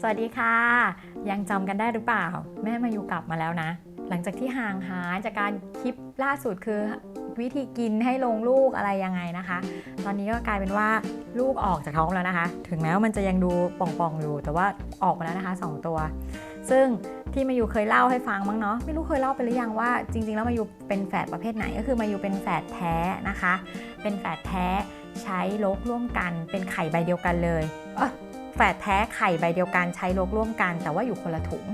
สวัสดีค่ะ ยังจำกันได้หรือเปล่า แม่มาอยู่กลับมาแล้วนะ หลังจากที่ห่างหายจากการคลิปล่าสุดคือวิธีกินให้ลงลูกอะไรยังไงนะคะ ตอนนี้ก็กลายเป็นว่าลูกออกจากท้องแล้วนะคะ ถึงแม้ว่ามันจะยังดูป่องๆอยู่ แต่ว่าออกมาแล้วนะคะสองตัว ซึ่งที่มายูเคยเล่าให้ฟังมั้งเนาะไม่รู้เคยเล่าไปหรือยังว่าจริง ๆ แล้วมายูเป็นแฝดประเภทไหนก็คือมายูเป็นแฝดแท้นะคะ เป็นแฝดแท้ใช้ลกร่วมกันเป็นไข่ใบเดียวกันเลยเอ้ย แฝดแท้ไข่ใบเดียวกันใช้ลกร่วมกัน แต่ว่าอยู่คนละถุง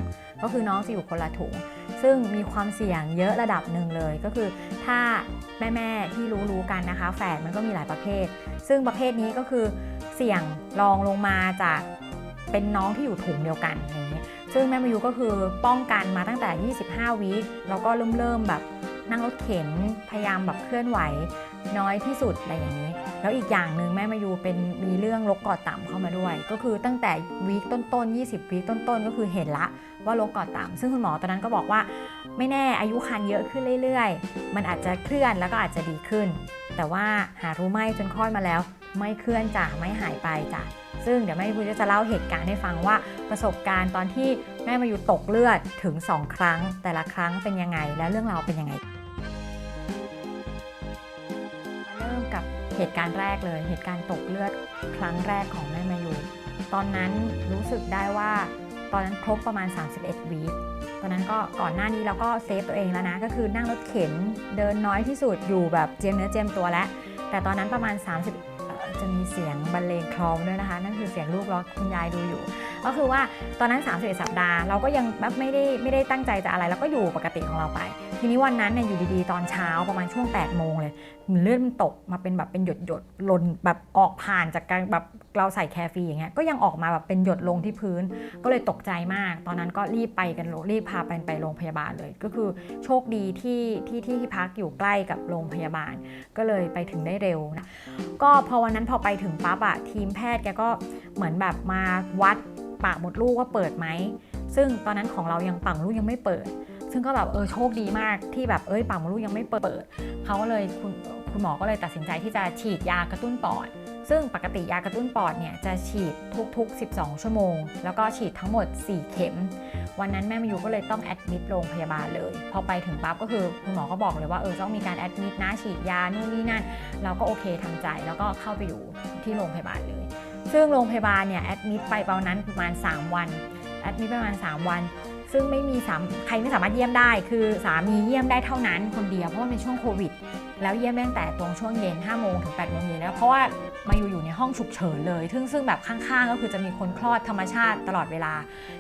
ก็คือน้องจะอยู่คนละถุง ซึ่งมีความเสี่ยงเยอะระดับหนึ่งเลย ก็คือถ้าแม่ๆที่รู้ๆกันนะคะ แฝดมันก็มีหลายประเภท ซึ่งประเภทนี้ก็คือเสี่ยงรองลงมาจากเป็นน้องที่อยู่ถุงเดียวกันอย่างนี้ซึ่งแม่มายูก็คือป้องกันมาตั้งแต่ 25วิแล้วก็เริ่มเริ่มแบบนั่งรถเข็นพยายามแบบเคลื่อนไหว น้อยที่สุดอะไรอย่างนี้ แล้วอีกอย่างหนึ่งแม่มายูเป็นมีเรื่องลกกอดต่ำเข้ามาด้วย ก็คือตั้งแต่วีคต้นๆ 20วีคต้นๆ ก็คือเห็นละว่าลกกอดต่ำซึ่งคุณหมอตอนนั้นก็บอกว่า ไม่แน่อายุคันเยอะขึ้นเรื่อยๆ มันอาจจะเคลื่อนแล้วก็อาจจะดีขึ้น แต่ว่าหารู้ไหมจนคลอดมาแล้ว ไม่เคลื่อนจ้ะไม่หายไปจ้ะซึ่งเดี๋ยวแม่พูจะเล่าเหตุการณ์ให้ฟังว่าประสบการณ์ตอนที่แม่มายูตกเลือดถึง 2 ครั้ง แต่ละครั้งเป็นยังไงและเรื่องราวเป็นยังไง เหตุการณ์แรกเลย เหตุการณ์ตกเลือดครั้งแรกของแม่มาอยู่ตอนนั้นรู้สึกได้ว่าตอนนั้นครบประมาณ 31 วีคตอนนั้นก็ก่อนหน้านี้เราก็เซฟตัวเองแล้วนะ ก็คือนั่งรถเข็นเดินน้อยที่สุดอยู่แบบเจียมเนื้อเจียมตัวแล้ว แต่ตอนนั้นประมาณ 30 จะมีเสียงบรรเลงคลองด้วยนะคะ นั่นคือเสียงลูกร้องคุณยายดูอยู่ ก็คือว่าตอนนั้น 31 สัปดาห์ เราก็ยังแบบไม่ได้ไม่ได้ตั้งใจจะอะไรเราก็อยู่ปกติของเราไป ทีนี้วันนั้นเนี่ยอยู่ดีๆ ตอนเช้าประมาณช่วง8โมงเลยเหมือนเลือดมันตกมาเป็นแบบเป็นหยดหยดๆหล่นแบบออกผ่านจากการแบบเราใส่แคฟีอย่างเงี้ยก็ยังออกมาแบบเป็นหยดลงที่พื้น ก็เลยตกใจมาก ตอนนั้นก็รีบไปกันรีบพาไปไปโรงพยาบาลเลย ก็คือโชคดีที่ที่ที่ที่พักอยู่ใกล้กับโรงพยาบาล ก็เลยไปถึงได้เร็วนะก็พอวันนั้นพอไปถึงปั๊บอะทีมแพทย์แกก็เหมือนแบบมาวัดปากมดลูกว่าเปิดไหมซึ่งตอนนั้นของเรายังปากมดลูกยังไม่เปิด ซึ่งก็แบบเออโชคดีมากที่แบบเอ้ยปากมดลูกยังไม่เปิดเขาก็เลยคุณคุณหมอก็เลยตัดสินใจที่จะฉีดยากระตุ้นปอด ซึ่งปกติยากระตุ้นปอดเนี่ยจะฉีดทุกๆ 12 ชั่วโมง แล้วก็ฉีดทั้งหมด 4 เข็ม วันนั้นแม่มายูก็เลยต้องแอดมิดโรงพยาบาลเลย พอไปถึงปั๊บก็คือคุณหมอก็บอกเลยว่าเออต้องมีการแอดมิดนะฉีดยานู่นนี่นั่น เราก็โอเคทำใจแล้วก็เข้าไปอยู่ที่โรงพยาบาลเลย ซึ่งโรงพยาบาลเนี่ยแอดมิดไปประมานั้นประมาณ 3 วันแอดมิดประมาณ 3 วัน ซึ่งไม่มีสามใครไม่สามารถเยี่ยมได้ คือสามีเยี่ยมได้เท่านั้นคนเดียวเพราะว่าเป็นช่วงโควิด แล้วเยี่ยมตั้งแต่ตรงช่วงเย็น5โมงถึง8โมงเย็นแล้วเพราะว่า มาอยู่อยู่ในห้องฉุกเฉินเลย ซึ่งซึ่งแบบข้างๆก็คือจะมีคนคลอดธรรมชาติตลอดเวลา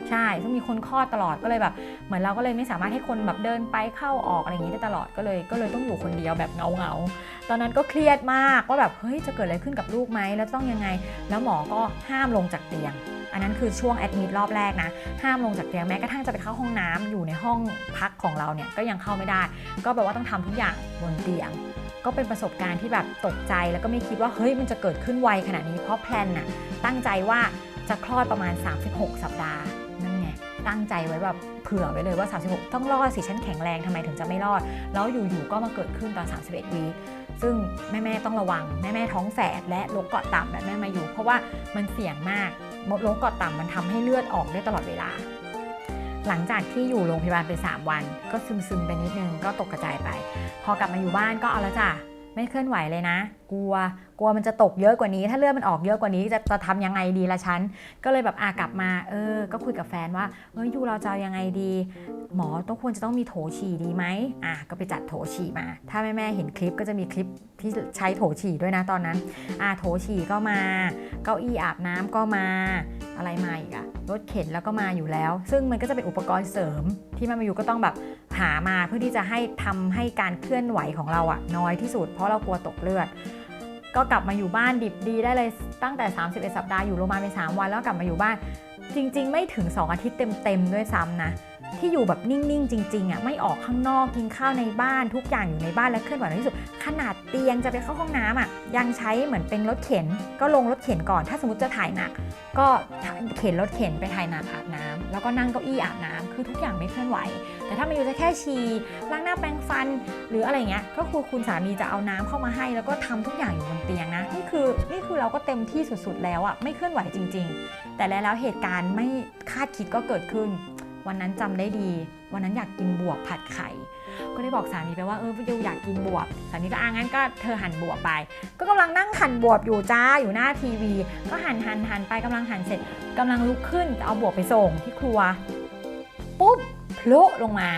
ใช่ ซึ่งมีคนคลอดตลอดก็เลยแบบ เหมือนเราก็เลยไม่สามารถให้คนแบบเดินไปเข้าออกอะไรอย่างนี้ได้ตลอดก็เลย ก็เลยต้องอยู่คนเดียวแบบเงาเงาๆตอนนั้นก็เครียดมากว่าแบบเฮ้ยจะเกิดอะไรขึ้นกับลูกไหมแล้วต้องยังไง แล้วหมอก็ห้ามลงจากเตียงอันนั้นคือช่วงแอดมิดรอบแรกนะ ห้ามลงจากเตียงแม้กระทั่งจะไปเข้าห้องน้ำอยู่ในห้องพักของเราเนี่ยก็ยังเข้าไม่ได้ ก็แปลว่าต้องทำทุกอย่างบนเตียง ก็เป็นประสบการณ์ที่แบบตกใจแล้วก็ไม่คิดว่าเฮ้ยมันจะเกิดขึ้นไวขนาดนี้เพราะแพลนน่ะตั้งใจว่าจะคลอดประมาณ 36 สัปดาห์นั่นไงตั้งใจไว้แบบเผื่อไว้เลยว่า 36 ต้องรอดสิฉันแข็งแรงทำไมถึงจะไม่รอด แล้วอยู่ๆก็มาเกิดขึ้นตอน 31 วีซึ่งแม่ ๆ ต้องระวัง แม่ ๆ ท้องแฝดและโรคเกาะต่ำแบบแม่มาอยู่ เพราะว่ามันเสี่ยงมากโรคเกาะต่ำมันทำให้เลือดออกได้ตลอดเวลา หลังจากที่อยู่โรงพยาบาลไป 3 วัน ก็ซึมๆไปนิดนึงก็ตกกระจายไป พอกลับมาอยู่บ้านก็เอาละจ้ะไม่เคลื่อนไหวเลยนะ กลัว กลัวมันจะตกเยอะกว่านี้ ถ้าเลือดมันออกเยอะกว่านี้จะจะทำยังไงดีละฉัน ก็เลยแบบอากลับมา เออ ก็คุยกับแฟนว่าเอ้ยยูเราจะยังไงดี หมอต้องควรจะต้องมีโถฉี่ดีไหมอะก็ไปจัดโถฉี่มา ถ้าแม่แม่เห็นคลิปก็จะมีคลิปที่ใช้โถฉี่ด้วยนะตอนนั้น อะโถฉี่ก็มา เก้าอี้อาบน้ำก็มา อะไรมาอีกอะรถเข็นแล้วก็มาอยู่แล้ว ซึ่งมันก็จะเป็นอุปกรณ์เสริมที่แม่มาอยู่ก็ต้องแบบหามาเพื่อที่จะให้ทำให้การเคลื่อนไหวของเราอะน้อยที่สุด เพราะเรากลัวตกเลือด ก็กลับมาอยู่บ้านดิบดีได้เลยตั้งแต่ 31 สัปดาห์อยู่โรงพยาบาลไป3วันแล้วกลับมาอยู่บ้าน จริง ๆ ไม่ถึง 2 อาทิตย์เต็มๆด้วยซ้ำนะ ที่อยู่แบบนิ่ง ๆ จริงๆอะไม่ออกข้างนอกกินข้าวในบ้านทุกอย่างอยู่ในบ้านและเคลื่อนไหวน้อยที่สุด ขนาดเตียงจะไปเข้าห้องน้ำอะยังใช้เหมือนเป็นรถเข็น ก็ลงรถเข็นก่อน ถ้าสมมติจะถ่ายหนัก ก็เข็นรถเข็นไปถ่ายหนักอาบน้ำแล้วก็นั่งเก้าอี้อาบน้ำคือทุกอย่างไม่เคลื่อนไหว แต่ถ้ามาอยู่จะแค่ฉี่ล้างหน้าแปรงฟัน หรืออะไรเงี้ยก็คือคุณสามีจะเอาน้ำเข้ามาให้ แล้วก็ทำทุกอย่างอยู่บนเตียงนะนี่คือนี่คือเราก็เต็มที่สุดๆแล้วอะไม่เคลื่อนไหวจริง ๆ แต่แล้วเหตุการณ์ไม่คาดคิดก็เกิดขึ้น วันนั้นจำได้ดี วันนั้นอยากกินบวบผัดไข่ ก็ได้บอกสามีไปว่าเออยูอยากกินบวบ สามีก็อ่างั้นก็เธอหั่นบวบไป ก็กำลังนั่งหั่นบวบอยู่จ้าอยู่หน้าทีวี ก็หั่นหั่นหั่นไปกำลังหั่นเสร็จกำลังลุกขึ้นจะเอาบวบไปส่งที่ครัว ปุ๊บโผล่ลงมา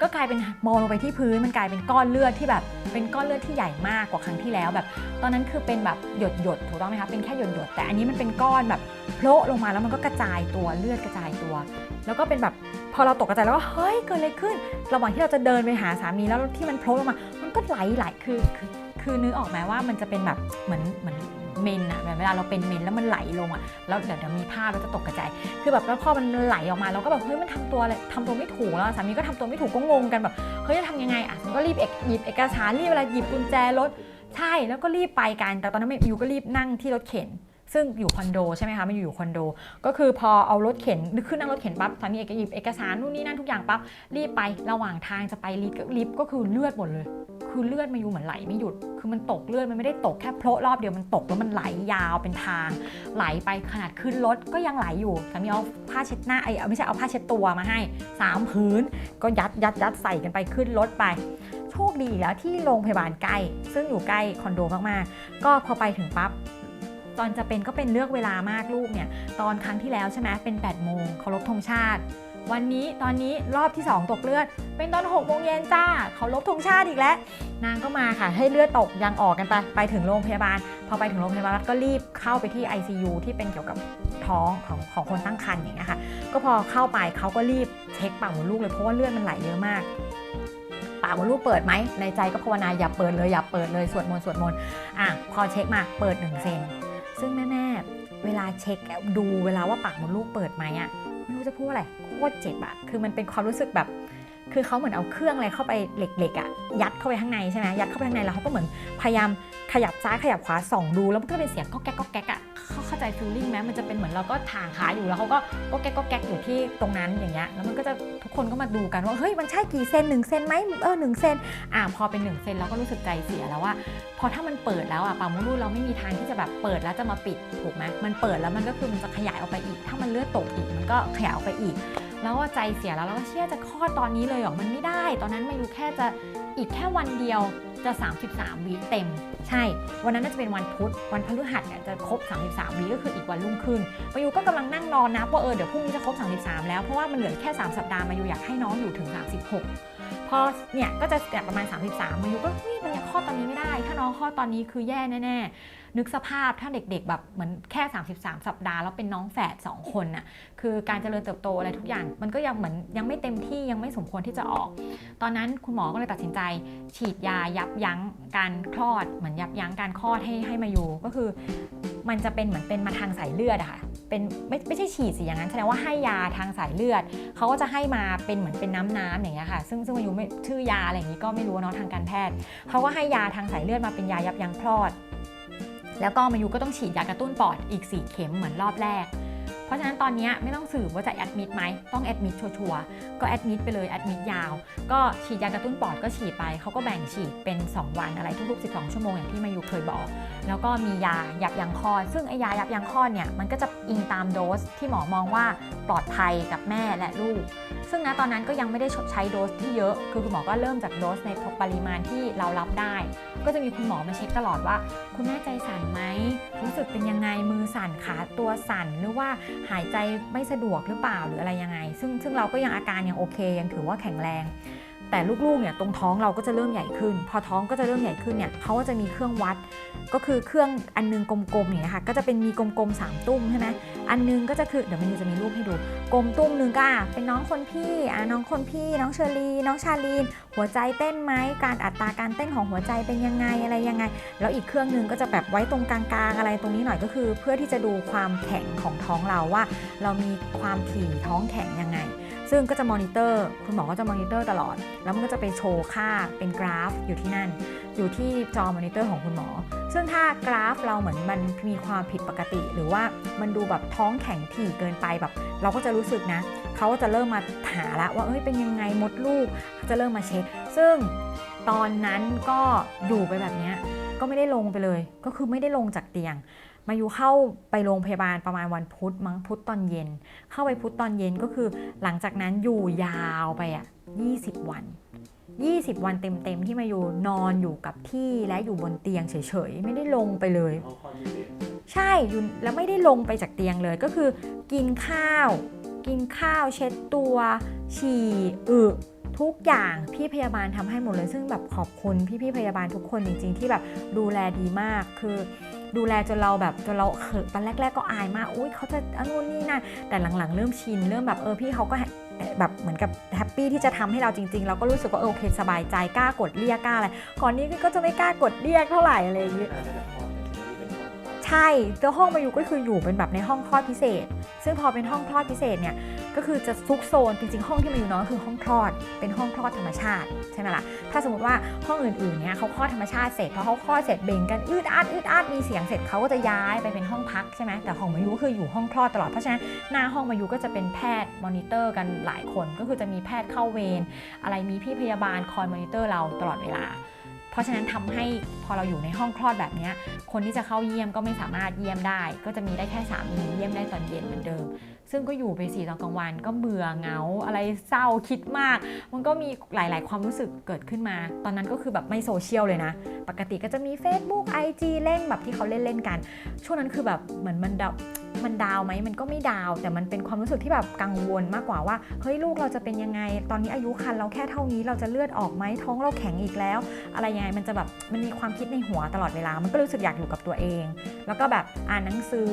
ก็กลายเป็นมองลงไปที่พื้นมันกลายเป็นก้อนเลือดที่แบบ เป็นก้อนเลือดที่ใหญ่มากกว่าครั้งที่แล้วแบบ ตอนนั้นคือเป็นแบบหยดหยดถูกต้องไหมคะเป็นแค่หยดหยดแต่อันนี้มันเป็นก้อนแบบโผล่ลงมาแล้วมันก็กระจายตัวเลือดกระจายตัว แล้วก็เป็นแบบ พอเราตกกระจแล้วก็เฮ้ยเกิดอะไรขึ้น ระหว่างที่เราจะเดินไปหาสามีแล้วที่มันโผล่ลงมา มันก็ไหลไหลคือคือคือนึกออกไหมว่ามันจะเป็นแบบเหมือนเหมือนเมนอะแบบเวลาเราเป็นเมนแล้วมันไหลลงอะแล้วเดี๋ยวเดี๋ยวมีภาพแล้วจะตกกระจายคือแบบแล้วพอมันไหลออกมาเราก็แบบเฮ้ยมันทำตัวอะไรทำตัวไม่ถูกแล้วสามีก็ทำตัวไม่ถูกก็งงกันแบบเฮ้ยจะทำยังไงอะก็รีบเอกหยิบเอกสารรีบเวลาหยิบกุญแจรถใช่แล้วก็รีบไปกัน แต่ตอนนั้นมิวก็รีบนั่งที่รถเข็น ซึ่งอยู่คอนโดใช่ไหมคะมันอยู่อยู่คอนโด ก็คือพอเอารถเข็นขึ้นนั่งรถเข็นปั๊บสามีเอกหยิบเอกสารนู่นนี่นั่นทุกอย่างปั๊บรีบไประหว่างทางจะไปลิฟต์ก็ลิฟต์ก็คือเลือดหมดเลย คือเลือดมาอยู่เหมือนไหลไม่หยุด คือมันตกเลือดมันไม่ได้ตกแค่โพาะรอบเดียวมันตกแล้วมันไหลยาวเป็นทาง ไหลไปขนาดขึ้นรถก็ยังไหลอยู่สามีเอาผ้าเช็ดหน้าไอ้ไม่ใช่เอาผ้าเช็ดตัวมาให้สามพื้นก็ยัดยัดยัดใส่กันไปขึ้นรถไปโชคดีแล้วที่โรงพยาบาลใกล้ ซึ่งอยู่ใกล้คอนโดมากๆ ก็พอไปถึงปั๊บ ตอนจะเป็นก็เป็นเลือกเวลามากลูกเนี่ยตอนครั้งที่แล้วใช่ไหมเป็น8ปดโมงเคารพธงชาติ วันนี้ตอนนี้รอบที่ 2 ตกเลือด เป็นตอน6กโมงเย็นจ้าเคารพธงชาติอีกแล้ว นางก็มาค่ะ ให้เลือดตกยังออกกันไป ไปถึงโรงพยาบาล พอไปถึงโรงพยาบาลก็รีบเข้าไปที่ ICU ที่เป็นเกี่ยวกับท้องของของคนตั้งครรภ์อย่างเงี้ยค่ะก็พอเข้าไปเขาก็รีบเช็คปากมดลูกเลยเพราะว่าเลือดมันไหลเยอะมากปากมดลูกเปิดไหมในใจก็ภาวนาอย่าเปิดเลยอย่าเปิดเลยสวดมนต์สวดมนต์อะพอเช็คมาเปิด1เซน ซึ่งแม่ๆ เวลาเช็คดูเวลาว่าปากมดลูกเปิดไหมอะไม่รู้จะพูดอะไรโคตรเจ็บอะคือมันเป็นความรู้สึกแบบ คือเขาเหมือนเอาเครื่องอะไรเข้าไปเหล็กๆอะยัดเข้าไปข้างในใช่ไหมยัดเข้าไปข้างในแล้วเขาก็เหมือนพยายามขยับซ้ายขยับขวาส่องดู แล้วมันก็เป็นเสียงก็แก๊กก็แก๊กอะ เขาเข้าใจฟีลลิ่งไหมมันจะเป็นเหมือนเราก็ทางขาอยู่แล้วเขาก็ก็แก๊กก็แก๊กอยู่ที่ตรงนั้นอย่างเงี้ยแล้วมันก็จะทุกคนก็มาดูกันว่าเฮ้ยมันใช่กี่เซนหนึ่งเซนไหมเออหนึ่งเซนอ่าพอเป็นหนึ่งเซนเราก็รู้สึกใจเสียแล้วว่า พอถ้ามันเปิดแล้วอะปามดลูเราไม่มีทางที่จะแบบเปิดแล้วจะมาปิดถูกไหมมันเปิดแล้วมันก็คือมันจะขยายออกไปอีก ถ้ามันเลือดตกอีกมันก็ขยายออกไปอีกแล้วก็ใจเสียแล้วเราก็เชื่อจะคลอดตอนนี้เลยหรอมันไม่ได้ ตอนนั้นมาอยู่แค่จะอีกแค่วันเดียว จะ 33วีเต็ม ใช่ วันนั้นน่าจะเป็นวันพุธ วันพฤหัสเนี่ยจะครบ 33วีก็คืออีกวันรุ่งขึ้น มายูก็กำลังนั่งนอนนะว่าเออเดี๋ยวพรุ่งนี้จะครบ 33 แล้ว เพราะว่ามันเหลือแค่ 3 สัปดาห์มายูอยากให้น้องอยู่ถึง 36 พอเนี่ยก็จะแบบประมาณ 33 มายูก็เฮ้ยมันยังคลอดตอนนี้ไม่ได้ ถ้าน้องคลอดตอนนี้คือแย่แน่ๆ นึกสภาพถ้าเด็กๆแบบเหมือนแค่ 33 สัปดาห์แล้วเป็นน้องแฝด2คนน่ะคือการเจริญเติบโตอะไรทุกอย่าง มันก็ยังเหมือนยังไม่เต็มที่ยังไม่สมควรที่จะออก ตอนนั้นคุณหมอก็เลยตัดสินใจ ฉีดยายับยั้งการคลอดเหมือนยับยั้งการคลอดให้ให้มาอยู่ก็คือ มันจะเป็นเหมือนเป็นมาทางสายเลือดอะค่ะเป็นไม่ไม่ใช่ฉีดสิอย่างนั้นแสดงว่าให้ยาทางสายเลือดเขาก็จะให้มาเป็นเหมือนเป็นน้ำน้ำอย่างเงี้ยค่ะ ซึ่งซึ่งมาอยู่ไม่ชื่อยาอะไรอย่างงี้ก็ไม่รู้เนาะทางการแพทย์เขาก็ให้ยาทางสายเลือดมาเป็นยายับยั้งคลอด แล้วก็มายูก็ต้องฉีดยากระตุ้นปอดอีก 4 เข็มเหมือนรอบแรก ราะฉะนั้นตอนนี้ไม่ต้องสืบว่าจะแอดมิดไหมต้องแอดมิดชัวร์ๆก็แอดมิดไปเลยแอดมิดยาว ก็ฉีดยากระตุ้นปอดก็ฉีดไปเขาก็แบ่งฉีดเป็น 2 วันอะไรทุกๆ 12 ชั่วโมงอย่างที่มายูเคยบอก แล้วก็มียายับยั้งคลอด ซึ่งไอยายับยั้งคลอดเนี่ยมันก็จะอิงตามโดสที่หมอมองว่าปลอดภัยกับแม่และลูก ซึ่งณตอนนั้นก็ยังไม่ได้ใช้โดสที่เยอะ คือคุณหมอก็เริ่มจากโดสในปริมาณที่เรารับได้ ก็จะมีคุณหมอมาเช็คตลอดว่า คุณแม่ใจสั่นไหมรู้สึกเป็นยังไงมือสั่นขาตัวสั่นหรือว่าหายใจไม่สะดวกหรือเปล่าหรืออะไรยังไง ซึ่งซึ่งเราก็ยังอาการยังโอเค ยังถือว่าแข็งแรง แต่ลูกๆเนี่ยตรงท้องเราก็จะเริ่มใหญ่ขึ้น พอท้องก็จะเริ่มใหญ่ขึ้นเนี่ยเขาก็จะมีเครื่องวัด ก็คือเครื่องอันนึงกลมๆอย่างเงี้ยค่ะก็จะเป็นมีกลมๆสามตุ้มใช่ไหมอันนึงก็จะคือเดี๋ยวมันจะมีรูปให้ดู กลมตุ้มหนึงก็อะเป็นน้องคนพี่อะน้องคนพี่ น้องเชอรีน้องชาลีน หัวใจเต้นไหมการอัตราการเต้นของหัวใจเป็นยังไงอะไรยังไง แล้วอีกเครื่องหนึงก็จะแบบไว้ตรงกลางๆอะไรตรงนี้หน่อยก็คือ เพื่อที่จะดูความแข็งของท้องเราว่า เรามีความถี่ท้องแข็งยังไง ซึ่งก็จะมอนิเตอร์คุณหมอก็จะมอนิเตอร์ตลอด แล้วมันก็จะไปโชว์ค่าเป็นกราฟอยู่ที่นั่น อยู่ที่จอมอนิเตอร์ของคุณหมอ ซึ่งถ้ากราฟเราเหมือนมันมีความผิดปกติ หรือว่ามันดูแบบท้องแข็งถี่เกินไปแบบ เราก็จะรู้สึกนะเขาก็จะเริ่มมาหาละว่าเอ้ยเป็นยังไงมดลูกจะเริ่มมาเช็ค ซึ่งตอนนั้นก็อยู่ไปแบบนี้ก็ไม่ได้ลงไปเลย ก็คือไม่ได้ลงจากเตียง มาอยู่เข้าไปโรงพยาบาลประมาณวันพุธมั้งพุธตอนเย็น เข้าไปพุธตอนเย็นก็คือ หลังจากนั้นอยู่ยาวไปอะ20 วัน 20 วันเต็มๆที่มาอยู่นอนอยู่กับที่และอยู่บนเตียงเฉยๆ ไม่ได้ลงไปเลย ใช่อยู่แล้วไม่ได้ลงไปจากเตียงเลยก็คือ กินข้าว กินข้าวเช็ดตัว ฉี่อึทุกอย่างพี่พยาบาลทำให้หมดเลย ซึ่งแบบขอบคุณพี่ๆพยาบาลทุกคนจริง ๆ ที่แบบดูแลดีมากคือ ดูแลจนเราแบบจนเราเขินตอนแรก ๆ ก็อายมากอุ้ยเขาจะอันนู้นนี่นั่นแต่หลังๆ เริ่มชินเริ่มแบบเออพี่เขาก็แบบเหมือนกับแฮปปี้ที่จะทำให้เราจริงๆ เราก็รู้สึกว่าโอเคสบายใจกล้ากดเรียกกล้าอะไรก่อนนี้ก็จะไม่กล้ากดเรียกเท่าไหร่อะไรอย่างเงี้ยน่าจะคลอดแต่ทีนี้เป็นห้องคลอดใช่แล้วห้องมาอยู่ก็คืออยู่เป็นแบบในห้องคลอดพิเศษ ซึ่งพอเป็นห้องคลอดพิเศษเนี่ย ก็คือจะซุกโซนจริงๆ ห้องที่มาอยู่น้อนก็คือห้องคลอด เป็นห้องคลอดธรรมชาติใช่ไหมล่ะ ถ้าสมมติว่าห้องอื่นๆเนี่ยเขาคลอดธรรมชาติเสร็จพอเขาคลอดเสร็จเบ่งกันอืดอัดอืดอัดมีเสียงเสร็จเขาก็จะย้ายไปเป็นห้องพักใช่ไหมแต่ของมายุก็คืออยู่ห้องคลอดตลอดเพราะฉะนั้นหน้าห้องมายุก็จะเป็นแพทย์มอนิเตอร์กันหลายคนก็คือจะมีแพทย์เข้าเวรอะไรมีพี่พยาบาลคอยมอนิเตอร์เราตลอดเวลา เพราะฉะนั้นทำให้พอเราอยู่ในห้องคลอดแบบนี้ คนที่จะเข้าเยี่ยมก็ไม่สามารถเยี่ยมได้ ก็จะมีได้แค่สามีเยี่ยมได้ตอนเย็นเหมือนเดิม ซึ่งก็อยู่ไปสี่ตอนกลางวันก็เบื่อเหงา อะไรเศร้าคิดมาก มันก็มีหลาย ๆ ความรู้สึกเกิดขึ้นมา ตอนนั้นก็คือแบบไม่โซเชียลเลยนะ ปกติก็จะมี Facebook IG เล่นแบบที่เขาเล่นเล่นๆกัน ช่วงนั้นคือแบบเหมือนมันดาวมันดาวไหมมันก็ไม่ดาว แต่มันเป็นความรู้สึกที่แบบกังวลมากกว่าว่าเฮ้ยลูกเราจะเป็นยังไง ตอนนี้อายุคันเราแค่เท่านี้เราจะเลือดออกไหมท้องเราแข็งอีกแล้ว อะไรยังไง มันจะแบบมันมีความคิดในหัวตลอดเวลา มันก็รู้สึกอยากอยู่กับตัวเอง แล้วก็แบบอ่านหนังสือ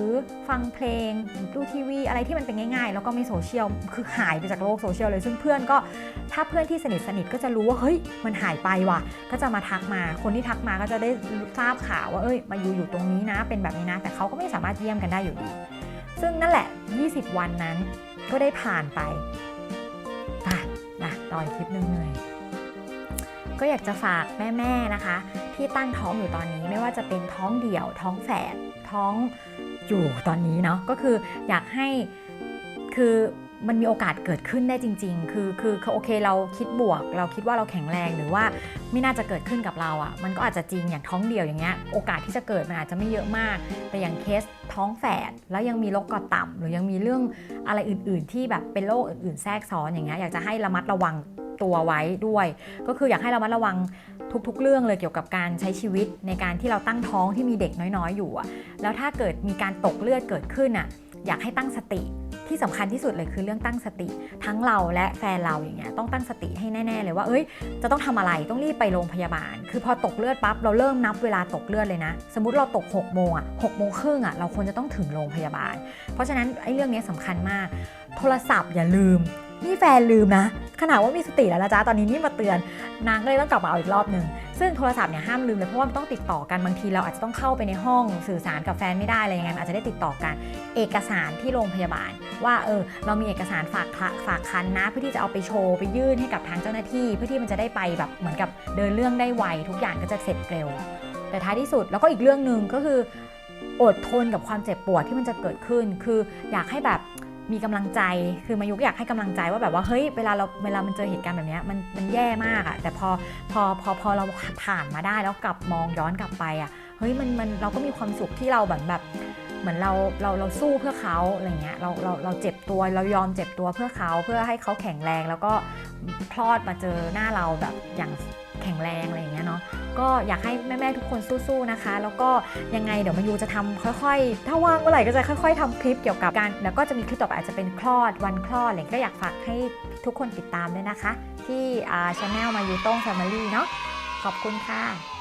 ฟังเพลง ดูทีวี อะไรที่มันเป็นง่ายๆ แล้วก็ไม่โซเชียล คือหายไปจากโลกโซเชียลเลย ซึ่งเพื่อนก็ ถ้าเพื่อนที่สนิทสนิทก็จะรู้ว่า เฮ้ย มันหายไปว่ะ ก็จะมาทักมา คนที่ทักมาก็จะได้ทราบข่าวว่า เอ้ย มาอยู่อยู่ตรงนี้นะ เป็นแบบนี้นะ แต่เขาก็ไม่สามารถเยี่ยมกันได้อยู่ดี ซึ่งนั่นแหละ 20 วันนั้นก็ได้ผ่านไปอะนะต่ออีกคลิปหนึงเลย ก็อยากจะฝากแม่ๆนะคะ ที่ตั้งท้องอยู่ตอนนี้ไม่ว่าจะเป็นท้องเดี่ยว ท้องแฝดท้องอยู่ตอนนี้เนาะก็คืออยากให้คือมันมีโอกาสเกิดขึ้นได้จริง ๆ คือคือคอโอเคเราคิดบวก เราคิดว่าเราแข็งแรงหรือว่าไม่น่าจะเกิดขึ้นกับเราอะ่ะ มันก็อาจจะจริงอย่างท้องเดี่ยวอย่างเงี้ยโอกาสที่จะเกิดมันอาจจะไม่เยอะมาก แต่อย่างเคสท้องแฝดแล้วยังมีโรคกอดต่ำหรือยังมีเรื่องอะไรอื่น ๆ ที่แบบเป็นโรคอื่น ๆ แทรกซ้อนอย่างเงี้ยอยากจะให้ระมัดระวัง ตัวไว้ด้วย ก็คืออยากให้เระมัดระวังทุกๆ เรื่องเลยเกี่ยวกับการใช้ชีวิตในการที่เราตั้งท้องที่มีเด็กน้อยๆ อยู่อะแล้วถ้าเกิดมีการตกเลือดเกิดขึ้นอะอยากให้ตั้งสติที่สำคัญที่สุดเลยคือเรื่องตั้งสติ ทั้งเราและแฟนเราอย่างเงี้ยต้องตั้งสติให้แน่ ๆ เลยว่า เอ้ย จะต้องทำอะไรต้องรีบไปโรงพยาบาล คือพอตกเลือดปั๊บเราเริ่มนับเวลาตกเลือดเลยนะ สมมติเราตก6โมงอะหกโมงครึ่งอะเราควรจะต้องถึงโรงพยาบาล เพราะฉะนั้นไอ้เรื่องนี้สำคัญมาก โทรศัพท์อย่าลืม นี่แฟนลืมนะ ขนาดว่ามีสติแล้วนะจ๊ะ ตอนนี้นี่มาเตือน นางก็เลยต้องกลับมาเอาอีกรอบหนึ่ง ซึ่งโทรศัพท์เนี่ยห้ามลืมเลยเพราะว่ามันต้องติดต่อกัน บางทีเราอาจจะต้องเข้าไปในห้องสื่อสารกับแฟนไม่ได้อะไรยังไงมันอาจจะได้ติดต่อกัน เอกสารที่โรงพยาบาล ว่าเออเรามีเอกสารฝากคละฝากคันนะ เพื่อที่จะเอาไปโชว์ไปยื่นให้กับทางเจ้าหน้าที่ เพื่อที่มันจะได้ไปแบบเหมือนกับเดินเรื่องได้ไวทุกอย่างก็จะเสร็จเร็ว แต่ท้ายที่สุดแล้วก็อีกเรื่องหนึ่งก็คืออดทนกับความเจ็บปวดที่มันจะเกิดขึ้น คืออยากให้แบบ มีกำลังใจคือมายุกอยากให้กำลังใจว่าแบบว่าเฮ้ยเวลาเราเวลามันเจอเหตุการณ์แบบนี้มันมันแย่มากอะแต่พอพอพอพอเราผ่านมาได้แล้วกลับมองย้อนกลับไปอะเฮ้ยมันมันเราก็มีความสุขที่เราแบบแบบเหมือนเราเราเราสู้เพื่อเขาอะไรเงี้ยเราเราเราเจ็บตัวเรายอมเจ็บตัวเพื่อเขาเพื่อให้เขาแข็งแรงแล้วก็คลอดมาเจอหน้าเราแบบอย่าง แข็งแรงอะไรอย่างเงี้ยเนาะก็อยากให้แม่ๆทุกคนสู้ๆนะคะ แล้วก็ยังไงเดี๋ยวมายูจะทำค่อยๆ ถ้าว่างเมื่อไหร่ก็จะค่อย ๆทำคลิปเกี่ยวกับการแล้วก็จะมีคลิปต่อไปอาจจะเป็นคลอดวันคลอดอะไรก็อยากฝากให้ทุกคนติดตามด้วยนะคะ ที่ช่องมายูโต้งแฟมิลี่เนาะขอบคุณค่ะ